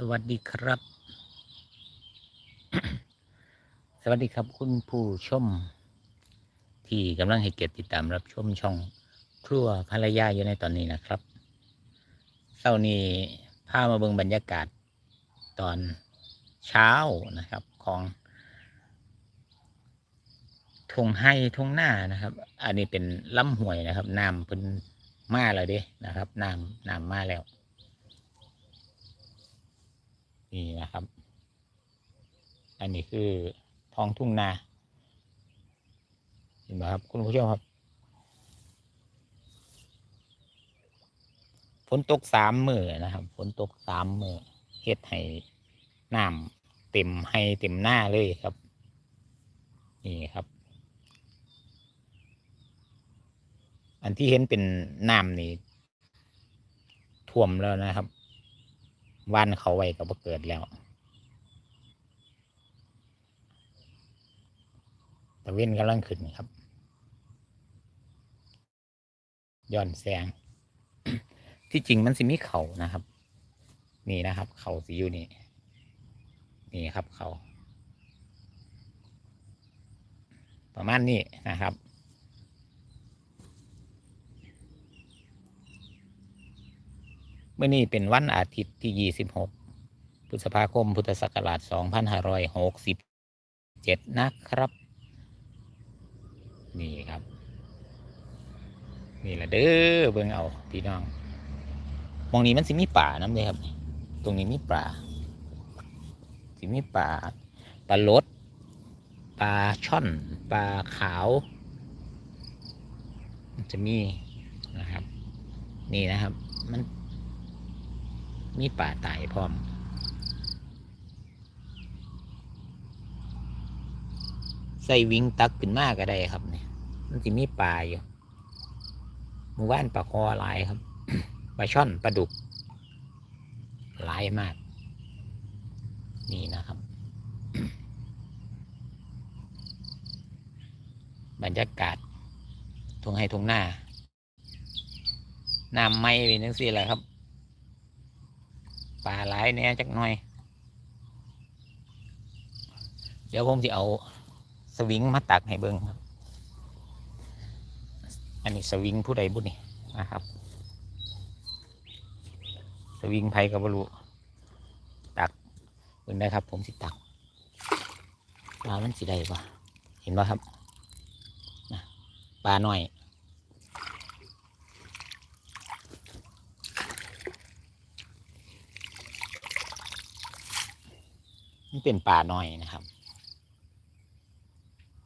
สวัสดีครับ สวัสดีครับคุณผู้ชม ที่กำลังให้เกียรติติดตามรับชมช่องครัวภรรยาอยู่ในตอนนี้นะครับเช้านี้พามาเบิ่งบรรยากาศตอนเช้านะครับ ของทงให้ทงหน้านะครับ อันนี้เป็นลำห้วยนะครับน้ำเพิ่นมาแล้วเด้นะครับน้ำน้ำมาแล้ว นี่นะครับ อันนี้คือท้องทุ่งนาเห็นไหมครับ คุณผู้ชมครับฝนตกสามมือนะครับฝนตกสามมือเฮ็ดให้น้ำเต็มให้เต็มหน้าเลยครับ นี่ครับ อันที่เห็นเป็นน้ำนี่ท่วมแล้วนะครับ ว่านเขาไว้ก็บ่เกิดแล้วตะเว้นกำลังขึ้นครับย้อนแสง ที่จริงมันสิมีเขานะครับ นี่นะครับ เขาสิอยู่นี่ นี่ครับเขา ประมาณนี้นะครับ เมื่อนี้เป็นวันอาทิตย์ที่ 26 พฤษภาคม พุทธศักราช 2567 นะครับ นี่ครับ นี่แหละเด้อเบิ่งเอา พี่น้อง มองนี้มันสิมีป่าน้ำเลยครับ ตรงนี้มีป่า สิมีป่าปลาลดปลาช่อน ปลาขาว จะมีนะครับ นี่นะครับ มัน มีป่าตายพร้อม ใส่วิ่งตักขึ้นมากก็ได้ครับเนี่ยมันจะมีปลาอยู่หมู่บ้านปลาคอหลายครับปลาช่อนปลาดุกหลายมาก นี่นะครับ บรรยากาศทงให้ทงหน้าน้ำไม่เป็นจังซี่แหละครับ ลาหลายแน่จักหน่อย เดี๋ยวผมจะเอาสวิงมาตักให้เบิ้งครับ อันนี้สวิงผู้ใดบุญนี่นะครับ สวิงไผกับบรูตักเบิ้งได้ครับ ผมสิตักปลามันสิได้ปะเห็นปะครับปลาหน่อย มันเป็นปลาหน่อยนะครับ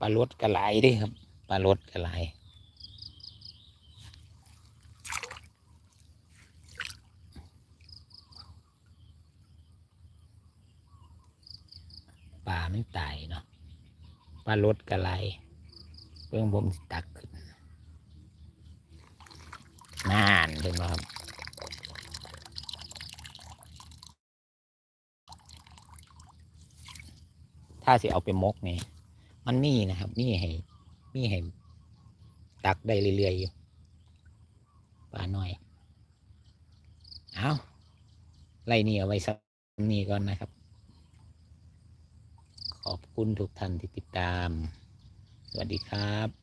ปลาลดกระไหลด้วยครับปลาลดกระไหลปลาไม่ตายเนาะปลาลดกระไหลเพื่องผมตักขึ้นนานเห็นไหมครับ ถ้าสิเอาไปมกนี่มันมีนะครับ มีให้มีให้ตักได้เรื่อยๆอยู่ปลาหน่อย เอาไล่นี่เอาไว้สักนี่ก่อนนะครับ ขอบคุณทุกท่านที่ติดตาม สวัสดีครับ